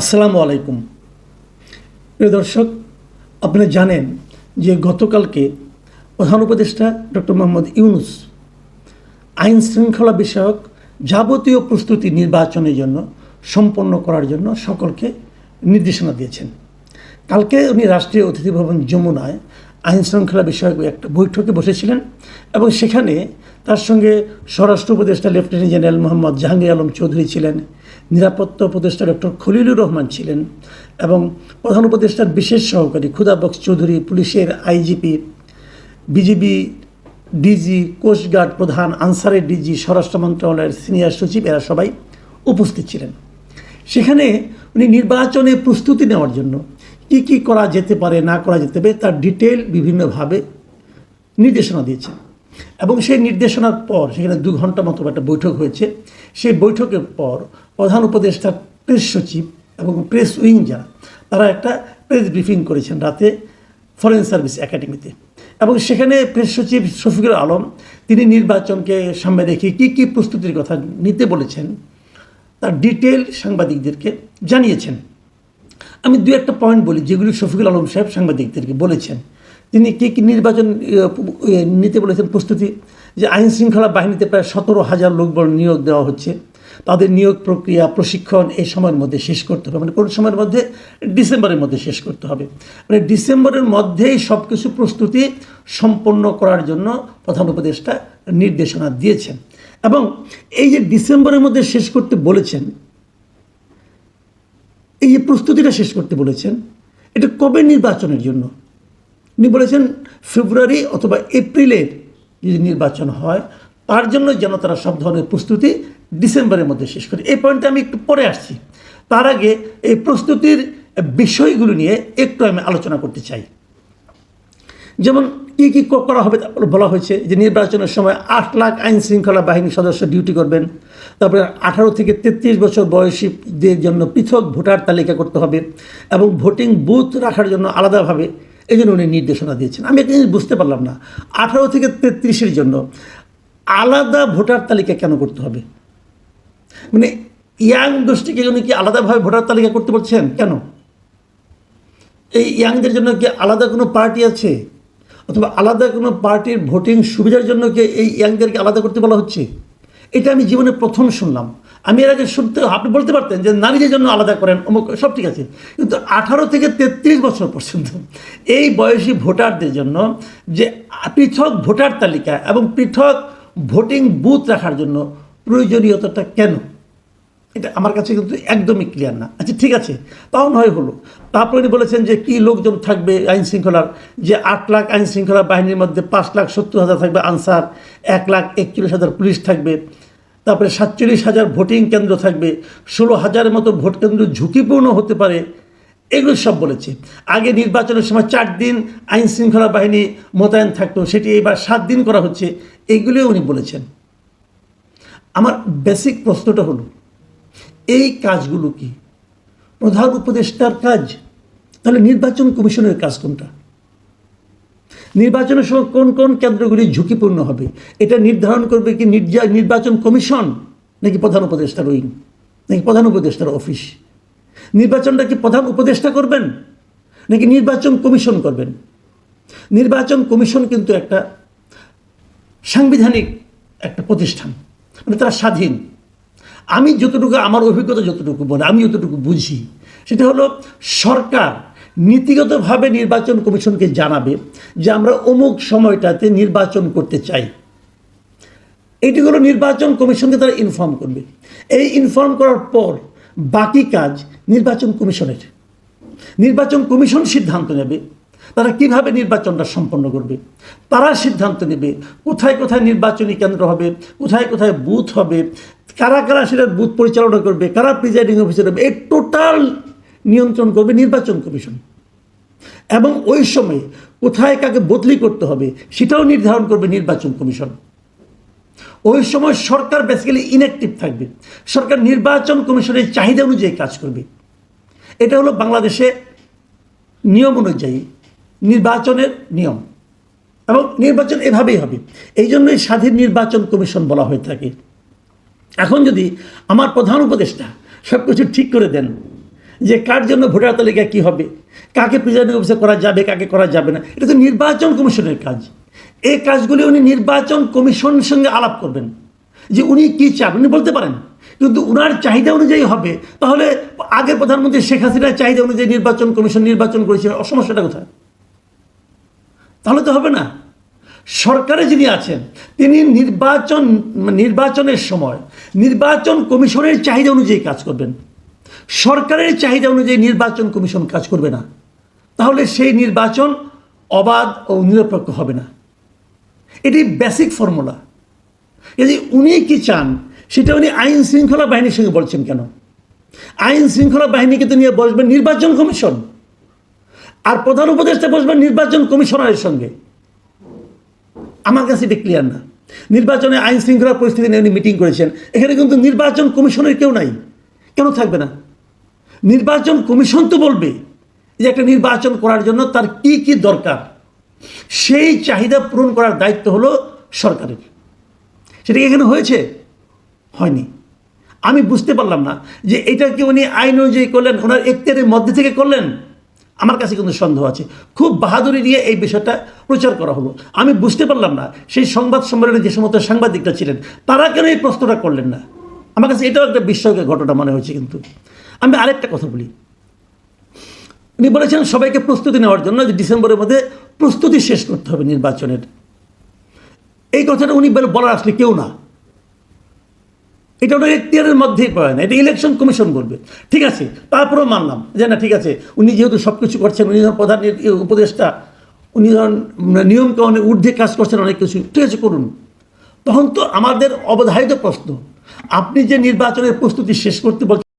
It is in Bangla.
আসসালামু আলাইকুম। প্রিয় দর্শক, আপনারা জানেন যে গতকালকে প্রধান উপদেষ্টা ডক্টর মোহাম্মদ ইউনুস আইন শৃঙ্খলা বিষয়ক যাবতীয় প্রস্তুতি নির্বাচনের জন্য, সম্পন্ন করার জন্য সকলকে নির্দেশনা দিয়েছেন। কালকে উনি রাষ্ট্রীয় অতিথি ভবন যমুনায় আইন শৃঙ্খলা বিষয়ক একটা বৈঠকে বসেছিলেন এবং সেখানে তার সঙ্গে স্বরাষ্ট্র উপদেষ্টা লেফটেন্যান্ট জেনারেল মোহাম্মদ জাহাঙ্গীর আলম চৌধুরী ছিলেন, নিরাপত্তা উপদেষ্টা ডক্টর খলিলুর রহমান ছিলেন এবং প্রধান উপদেষ্টার বিশেষ সহকারী খুদা বক্স চৌধুরী, পুলিশের আইজিপি, বিজিবি ডিজি কোস্টগার্ড প্রধান, আনসারের ডিজি, স্বরাষ্ট্র মন্ত্রণালয়ের সিনিয়র সচিব, এরা সবাই উপস্থিত ছিলেন। সেখানে উনি নির্বাচনে প্রস্তুতি নেওয়ার জন্য কি কি করা যেতে পারে, না করা যেতে পারে, তার ডিটেল বিভিন্নভাবে নির্দেশনা দিয়েছেন। এবং সেই নির্দেশনার পর সেখানে দু ঘণ্টা মতো একটা বৈঠক হয়েছে। সেই বৈঠকের পর প্রধান উপদেষ্টা প্রেস সচিব এবং প্রেস উইং যারা তারা একটা প্রেস ব্রিফিং করেছেন রাতে ফরেন সার্ভিস একাডেমিতে। এবং সেখানে প্রেস সচিব শফিকুল আলম, তিনি নির্বাচনকে সামনে রেখে কী কী প্রস্তুতির কথা নিতে বলেছেন, তার ডিটেল সাংবাদিকদেরকে জানিয়েছেন। আমি দু একটা পয়েন্ট বলি যেগুলি শফিকুল আলম সাহেব সাংবাদিকদেরকে বলেছেন। তিনি কী কী নির্বাচন নিতে বলেছেন প্রস্তুতি? যে আইন শৃঙ্খলা বাহিনীতে প্রায় সতেরো হাজার লোকবল নিয়োগ দেওয়া হচ্ছে। তাদের নিয়োগ প্রক্রিয়া, প্রশিক্ষণ এই সময়ের মধ্যে শেষ করতে হবে। মানে কোন সময়ের মধ্যে? ডিসেম্বরের মধ্যে শেষ করতে হবে। মানে ডিসেম্বরের মধ্যেই সব কিছু প্রস্তুতি সম্পন্ন করার জন্য প্রধান উপদেষ্টা নির্দেশনা দিয়েছেন। এবং এই যে ডিসেম্বরের মধ্যে শেষ করতে বলেছেন, এই যে প্রস্তুতিটা শেষ করতে বলেছেন, এটা কবে নির্বাচনের জন্য? উনি বলেছেন ফেব্রুয়ারি অথবা এপ্রিলের যদি নির্বাচন হয়, তার জন্য যেন তারা সব ধরনের প্রস্তুতি ডিসেম্বরের মধ্যে শেষ করে। এই পয়েন্টে আমি একটু পরে আসছি। তার আগে এই প্রস্তুতির বিষয়গুলো নিয়ে একটু আমি আলোচনা করতে চাই। যেমন কী কী করা হবে বলা হয়েছে যে নির্বাচনের সময় আট লাখ আইন শৃঙ্খলা বাহিনীর সদস্য ডিউটি করবেন। তারপরে আঠারো থেকে তেত্রিশ বছর বয়সীদের জন্য পৃথক ভোটার তালিকা করতে হবে এবং ভোটিং বুথ রাখার জন্য আলাদাভাবে এই জন্য উনি নির্দেশনা দিয়েছেন। আমি একটা জিনিস বুঝতে পারলাম না। আঠারো থেকে তেত্রিশের জন্য আলাদা ভোটার তালিকা কেন করতে হবে? মানে ইয়াং গোষ্ঠীকে উনি কি আলাদাভাবে ভোটার তালিকা করতে বলছেন? কেন? এই ইয়াংদের জন্য কি আলাদা কোনো পার্টি আছে? অথবা আলাদা কোনো পার্টির ভোটিং সুবিধার জন্য কি এই ইয়াংদেরকে আলাদা করতে বলা হচ্ছে? এটা আমি জীবনে প্রথম শুনলাম। আমি এর আগে শুনতে, আপনি বলতে পারতেন যে নারীদের জন্য আলাদা করেন, অমুক, সব ঠিক আছে। কিন্তু আঠারো থেকে তেত্রিশ বছর পর্যন্ত এই বয়সী ভোটারদের জন্য যে পৃথক ভোটার তালিকা এবং পৃথক ভোটিং বুথ রাখার জন্য প্রয়োজনীয়তাটা কেন? এটা আমার কাছে কিন্তু একদমই ক্লিয়ার না। আচ্ছা ঠিক আছে। তাও নয় হলো, তারপরে উনি বলেছেন যে কি লোকজন থাকবে আইন শৃঙ্খলার, যে আট লাখ আইন শৃঙ্খলা বাহিনীর মধ্যে পাঁচ লাখ সত্তর হাজার থাকবে আনসার, এক লাখ একচল্লিশ হাজার পুলিশ থাকবে। তারপরে সাতচল্লিশ হাজার ভোটিং কেন্দ্র থাকবে, ষোলো হাজারের মতো ভোট কেন্দ্র ঝুঁকিপূর্ণ হতে পারে, এগুলো সব বলেছে। আগে নির্বাচনের সময় চার দিন আইন শৃঙ্খলা বাহিনী মোতায়েন থাকতো, সেটি এবার সাত দিন করা হচ্ছে এইগুলিও উনি বলেছেন। আমার বেসিক প্রশ্নটা হলো, এই কাজগুলো কি প্রধান উপদেষ্টার কাজ? তাহলে নির্বাচন কমিশনের কাজ কোনটা? নির্বাচনের সময় কোন কোন কেন্দ্রগুলি ঝুঁকিপূর্ণ হবে? এটা নির্ধারণ করবে কি নির্বাচন কমিশন নাকি প্রধান উপদেষ্টার উইং নাকি প্রধান উপদেষ্টার অফিস? নির্বাচনটা কি প্রধান উপদেষ্টা করবেন? নাকি নির্বাচন কমিশন করবেন? নির্বাচন কমিশন কিন্তু একটা সাংবিধানিক একটা প্রতিষ্ঠান। মানে তারা স্বাধীন। আমি যতটুকু, আমার অভিজ্ঞতা যতটুকু বলে, আমি যতটুকু বুঝি, সেটা হলো সরকার নীতিগতভাবে নির্বাচন কমিশনকে জানাবে যে আমরা অমুক সময়টাতে নির্বাচন করতে চাই। এটি হলো নির্বাচন কমিশনকে তারা ইনফর্ম করবে। এই ইনফর্ম করার পর বাকি কাজ নির্বাচন কমিশনের। নির্বাচন কমিশন সিদ্ধান্ত নেবে তারা কীভাবে নির্বাচনটা সম্পন্ন করবে। তারা সিদ্ধান্ত নেবে কোথায় কোথায় নির্বাচনী কেন্দ্র হবে, কোথায় কোথায় বুথ হবে, কারা কারা সেটা বুথ পরিচালনা করবে, কারা প্রিজাইডিং অফিসার হবে, এই টোটাল নিয়ন্ত্রণ করবে নির্বাচন কমিশন। এবং ওই সময় কোথায় কাকে বদলি করতে হবে সেটাও নির্ধারণ করবে নির্বাচন কমিশন। ওই সময় সরকার বেসিক্যালি ইনঅ্যাক্টিভ থাকবে। সরকার নির্বাচন কমিশনের চাহিদা অনুযায়ী কাজ করবে। এটা হলো বাংলাদেশে নিয়ম অনুযায়ী নির্বাচনের নিয়ম। এবং নির্বাচন এভাবেই হবে। এই জন্যই স্বাধীন নির্বাচন কমিশন বলা হয়ে থাকে। এখন যদি আমার প্রধান উপদেষ্টা সব কিছু ঠিক করে দেন যে কার জন্য ভোটার তালিকা কী হবে কাকে প্রিজাইডিং অফিসার করা যাবে, কাকে করা যাবে না। এটা তো নির্বাচন কমিশনের কাজ। এই কাজগুলি উনি নির্বাচন কমিশনের সঙ্গে আলাপ করবেন। যে উনি কী চান, উনি বলতে পারেন। কিন্তু উনার চাহিদা অনুযায়ী হবে। তাহলে আগের প্রধানমন্ত্রী শেখ হাসিনার চাহিদা অনুযায়ী নির্বাচন কমিশন নির্বাচন করেছিলেন। অসমস্যাটা কোথায়? তাহলে তো হবে না। সরকারে যিনি আছেন, তিনি নির্বাচন, নির্বাচনের সময় নির্বাচন কমিশনের চাহিদা অনুযায়ী কাজ করবেন। সরকারের চাহিদা অনুযায়ী নির্বাচন কমিশন কাজ করবে না। তাহলে সেই নির্বাচন অবাধ ও নিরপেক্ষ হবে না। এটি বেসিক ফর্মুলা যদি উনি কি চান, সেটা উনি আইন শৃঙ্খলা বাহিনীর সঙ্গে বলছেন কেন? আইন শৃঙ্খলা বাহিনীকে তো নিয়ে বসবেন নির্বাচন কমিশন। আর প্রধান উপদেষ্টা বসবেন নির্বাচন কমিশনারের সঙ্গে। আমার কাছে এটা ক্লিয়ার না। নির্বাচনে আইন শৃঙ্খলা পরিস্থিতি নিয়ে উনি মিটিং করেছেন। এখানে কিন্তু নির্বাচন কমিশনের কেউ নাই। কেন থাকবে না? নির্বাচন কমিশন তো বলবে যে একটা নির্বাচন করার জন্য তার কি কি দরকার? সেই চাহিদা পূরণ করার দায়িত্ব হলো সরকারের। সেটা এখানে হয়েছে? হয়নি। আমি বুঝতে পারলাম না যে এটা কি উনি আইন অনুযায়ী করলেন, ওনার এখতিয়ারের মধ্যে থেকে করলেন? আমার কাছে কিন্তু সন্দেহ আছে। খুব বাহাদুরি নিয়ে এই বিষয়টা প্রচার করা হলো। আমি বুঝতে পারলাম না সেই সংবাদ সম্মেলনে যে সমস্ত সাংবাদিকরা ছিলেন, তারা কেন এই প্রশ্নটা করলেন না? আমার কাছে এটাও একটা বিস্ময়কর ঘটনা মনে হয়েছে কিন্তু। আমি আরেকটা কথা বলি। উনি বলেছেন সবাইকে প্রস্তুতি নেওয়ার জন্য যে ডিসেম্বরের মধ্যে প্রস্তুতি শেষ করতে হবে নির্বাচনের। এই কথাটা উনি বলার আসলে কেউ না। এটা ওনার এখতিয়ারের মধ্যেই পড়ে না। এটা ইলেকশন কমিশন বলবে। ঠিক আছে, তারপরেও মানলাম যে না, ঠিক আছে, উনি যেহেতু সব কিছু করছেন, উনি যখন প্রধান উপদেষ্টা, উনি যখন নিয়ম কানুনের ঊর্ধ্বে কাজ করছেন অনেক কিছু, ঠিক আছে, করুন। তখন তো আমাদের অবধারিত প্রশ্ন, আপনি যে নির্বাচনের প্রস্তুতি শেষ করতে বলছেন